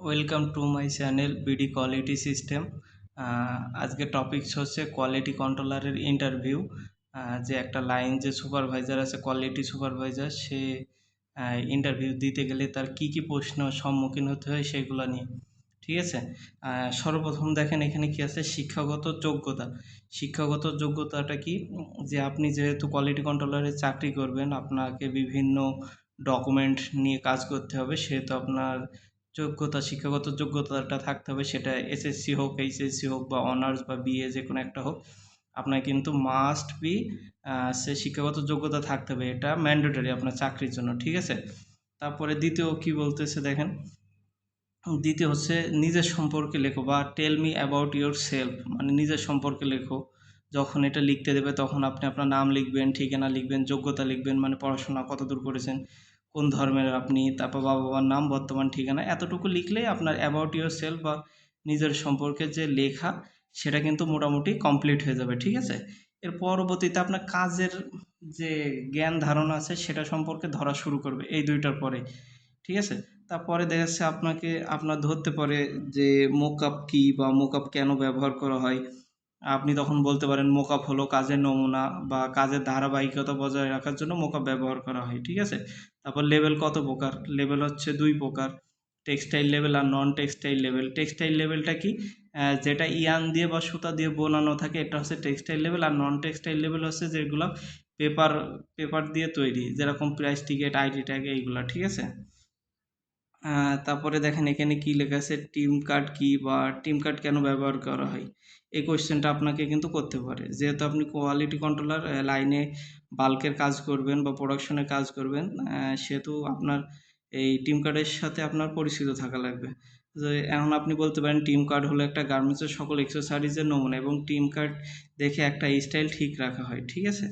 Welcome to my channel BD quality system আজকে topics হচ্ছে quality কন্ট্রোলারের ইন্টারভিউ যে একটা লাইন যে সুপারভাইজার আছে কোয়ালিটি সুপারভাইজার সে ইন্টারভিউ দিতে গেলে তার কি কি প্রশ্ন সম্মুখীন হতে হয় সেগুলো নিয়ে, ঠিক আছে? সর্বপ্রথম দেখেন এখানে কি আছে? শিক্ষাগত যোগ্যতা। শিক্ষাগত যোগ্যতাটা কি? যে আপনি যেহেতু কোয়ালিটি কন্ট্রোলারে চাকরি করবেন, আপনাকে বিভিন্ন ডকুমেন্ট নিয়ে কাজ করতে হবে, সেহেতু আপনার যোগ্যতা, শিক্ষাগত যোগ্যতাটা থাকতে হবে, সেটা এসএসসি হোক এইচএসসি হোক বা অনার্স বা বিএ যে কোনো একটা হোক, আপনার কিন্তু মাস্ট বি সে শিক্ষাগত যোগ্যতা থাকতে হবে, এটা ম্যান্ডেটরি আপনার চাকরির জন্য, ঠিক আছে? তারপরে দ্বিতীয় কি বলতেছে দেখেন? দ্বিতীয় হচ্ছে নিজের সম্পর্কে লেখো বা tell me about yourself মানে নিজের সম্পর্কে লেখো। যখন এটা লিখতে দেবে, তখন আপনি আপনার নাম লিখবেন, ঠিকানা লিখবেন, যোগ্যতা লিখবেন মানে পড়াশোনা কত দূর করেছেন কোন ধর্মের আপনি, তারপর বাবা বাবার নাম, বর্তমান ঠিকানা, এতটুকু লিখলেই আপনার অ্যাবাউট ইউর সেলফ বা নিজের সম্পর্কে যে লেখা, সেটা কিন্তু মোটামুটি কমপ্লিট হয়ে যাবে, ঠিক আছে? এর পরবর্তীতে আপনার কাজের যে জ্ঞান ধারণা আছে, সেটা সম্পর্কে ধরা শুরু করবে, এই দুইটার পরে, ঠিক আছে? তারপরে দেখা যাচ্ছে আপনাকে, আপনার ধরতে পারে যে মোকআপ কী বা মোকআপ কেন ব্যবহার করা হয় আপনি তখন বলতে পারেন মোকআপ হলো কাজের নমুনা বা কাজের ধারাবাহিকতা বজায় রাখার জন্য মোকআপ ব্যবহার করা হয়, ঠিক আছে? তারপর লেভেল কত প্রকার? লেভেল হচ্ছে দুই প্রকার, টেক্সটাইল লেভেল আর নন টেক্সটাইল লেভেল টেক্সটাইল লেভেলটা কি? যেটা ইয়ান দিয়ে বা সুতা দিয়ে বোনানো থাকে, এটা হচ্ছে টেক্সটাইল লেভেল আর নন টেক্সটাইল লেভেল হচ্ছে যেগুলো পেপার পেপার দিয়ে তৈরি, যেরকম প্রাইস টিকেট আইডি ট্যাগ এইগুলো, ঠিক আছে? তারপরে দেখেন এখানে কি লেখা আছে টিম কার্ড কি বা টিম কার্ড কেন ব্যবহার করা হয়? এই কোয়েশ্চেনটা আপনাকে কিন্তু করতে পারে। যেহেতু আপনি কোয়ালিটি কন্ট্রোলার লাইনে বাল্কের কাজ করবেন বা প্রোডাকশনের কাজ করবেন সেহেতু আপনার এই টিম কার্ডের সাথে আপনার পরিচিত থাকা লাগবে। যে এখন আপনি বলতে পারেন টিম কার্ড হলো একটা গার্মেন্টসের সকল এক্সেসারিজের নমুনা এবং টিম কার্ড দেখে একটা স্টাইল ঠিক রাখা হয়, ঠিক আছে?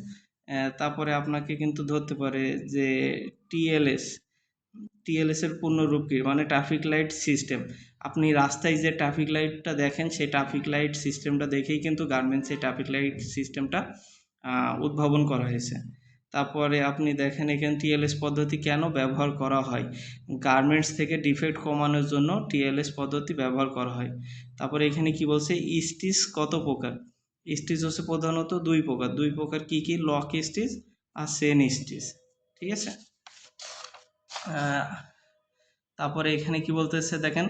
তারপরে আপনাকে কিন্তু ধরতে পারে যে টিএলএস টিএলএসের পূর্ণরূপ কী মানে ট্রাফিক লাইট সিস্টেম আপনি রাস্তায় যে ট্রাফিক লাইটটা দেখেন, সেই ট্রাফিক লাইট সিস্টেমটা দেখেই কিন্তু গার্মেন্টসের ট্রাফিক লাইট সিস্টেমটা উদ্ভাবন করা হয়েছে। তারপরে আপনি দেখেন এখানে টিএলএস পদ্ধতি কেন ব্যবহার করা হয়? গার্মেন্টস থেকে ডিফেক্ট কমানোর জন্য টিএলএস পদ্ধতি ব্যবহার করা হয়। তারপরে এখানে কি বলছে? স্টিচ কত প্রকার? স্টিচ হচ্ছে প্রধানত দুই প্রকার। দুই প্রকার কি কি? লক স্টিচ আর সেন স্টিচ ঠিক আছে? তারপরে এখানে কি বলতেছে, দেখেন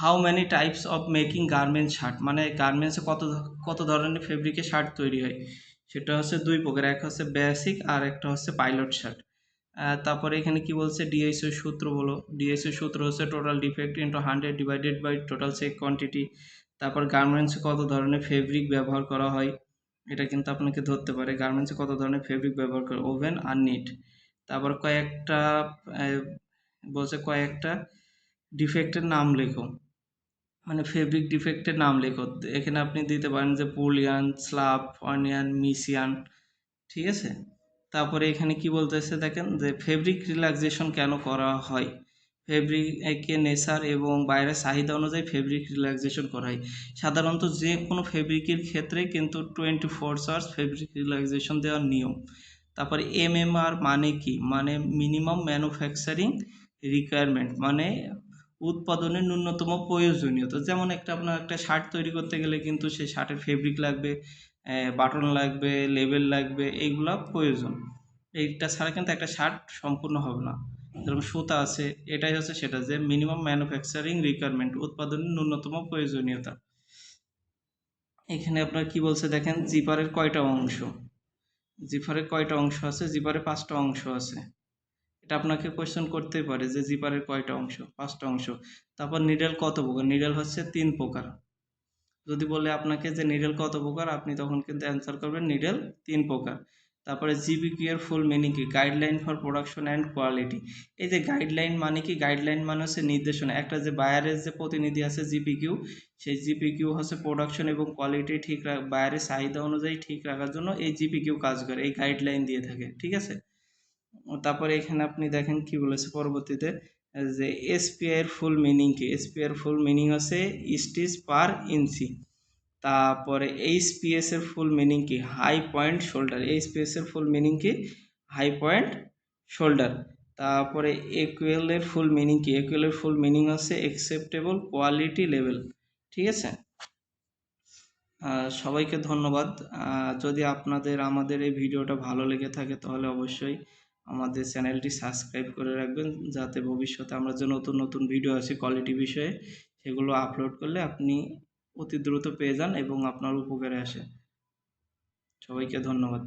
how many types of making garments shirt মানে গার্মেন্টসে কত কত ধরনের ফেব্রিকের শার্ট তৈরি হয়? সেটা হচ্ছে দুই প্রকার, এক হচ্ছে বেসিক আর একটা হচ্ছে পাইলট শার্ট তারপরে এখানে কি বলছে ডিএসও সূত্র বলো। ডিএসও সূত্র হচ্ছে total defect into hundred divided by total check quantity তারপর গার্মেন্টসে কত ধরনের ফেব্রিক ব্যবহার করা হয়? এটা কিন্তু আপনাকে ধরতে পারে। গার্মেন্টসে কত ধরনের ফেব্রিক ব্যবহার করে? ওভেন আর নিট তারপর কয়েকটা বলছে কয়েকটা ডিফেক্টের নাম লেখো। মানে ফেব্রিক ডিফেক্টের নাম লেখো। এখানে আপনি দিতে পারেন যে পুলিয়ান স্লাব অনিয়ান মিসিয়ান ঠিক আছে? তারপরে এখানে কি বলতেছে দেখেন যে ফেব্রিক রিল্যাক্সেশন কেন করা হয়? ফেব্রিকে নেচার এবং বাইরের চাহিদা অনুযায়ী ফেব্রিক রিল্যাক্সেশন করা হয়। সাধারণত যে কোনো ফেব্রিকের ক্ষেত্রে কিন্তু twenty four hours fabric relaxation দেওয়ার নিয়ম। তারপরে এমএমআর মানে কি? মানে মিনিমাম ম্যানুফ্যাকচারিং রিকোয়ারমেন্ট মানে উৎপাদনের ন্যূনতম প্রয়োজনীয়তা। যেমন একটা আপনার একটা শার্ট তৈরি করতে গেলে কিন্তু সেই শার্টের ফেব্রিক লাগবে বাটন লাগবে লেবেল লাগবে এইগুলো প্রয়োজন। এইটা ছাড়া কিন্তু একটা শার্ট সম্পূর্ণ হবে না। যেরকম সুতা আছে, এটাই হচ্ছে সেটা যে মিনিমাম ম্যানুফ্যাকচারিং রিকোয়ারমেন্ট উৎপাদনের ন্যূনতম প্রয়োজনীয়তা। এখানে আপনার কি বলছে দেখেন জিপারের কয়টা অংশ? জিপারের কয়টা অংশ আছে? জিপারে পাঁচটা অংশ আছে। এটা আপনাকে কোয়েশ্চেন করতেই পারে যে জিপারের কয়টা অংশ? পাঁচটা অংশ। তারপর নিডেল কত প্রকার? নিডেল হচ্ছে তিন প্রকার। যদি বলে আপনাকে যে নিডেল কত প্রকার, আপনি তখন কিন্তু অ্যান্সার করবেন নিডেল তিন প্রকার। তারপরে জিবিকিউ এর ফুল মিনিং কি? Guideline for production and quality এই যে গাইডলাইন মানে কি? গাইডলাইন মানে হচ্ছে নির্দেশনা। একটা যে বায়ারের যে প্রতিনিধি আছে জিপিকিউ সেই জিপিকিউ হচ্ছে প্রোডাকশন এবং কোয়ালিটি ঠিক বায়ারের চাহিদা অনুযায়ী ঠিক রাখার জন্য এই জিপিকিউ কাজ করে, এই গাইডলাইন দিয়ে থাকে। ঠিক আছে? তারপরে এখানে আপনি দেখেন কি বলেছে পরবর্তীতে, যে এসপিআই এর ফুল মিনিং কি? এসপিআই এর ফুল মিনিং হচ্ছে স্টিচ পার ইঞ্চি তারপরে এইচপিএস এর ফুল মিনিং কি? হাই পয়েন্ট শোল্ডার এইচপিএস এর ফুল মিনিং কি? হাই পয়েন্ট শোল্ডার তারপরে একুয়েল এর ফুল মিনিং কি? একুয়েল এর ফুল মিনিং হচ্ছে একসেপ্টেবল কোয়ালিটি লেভেল ঠিক আছে? সবাইকে ধন্যবাদ। যদি আপনাদের, আমাদের এই ভিডিওটা ভালো লেগে থাকে, তাহলে অবশ্যই আমাদের চ্যানেলটি সাবস্ক্রাইব করে রাখবেন, যাতে ভবিষ্যতে আমরা যে নতুন নতুন ভিডিও আছে কোয়ালিটি বিষয়ে, সেগুলো আপলোড করলে আপনি অতি দ্রুত পেয়ে যান এবং আপনার উপকারে আসে। সবাইকে ধন্যবাদ।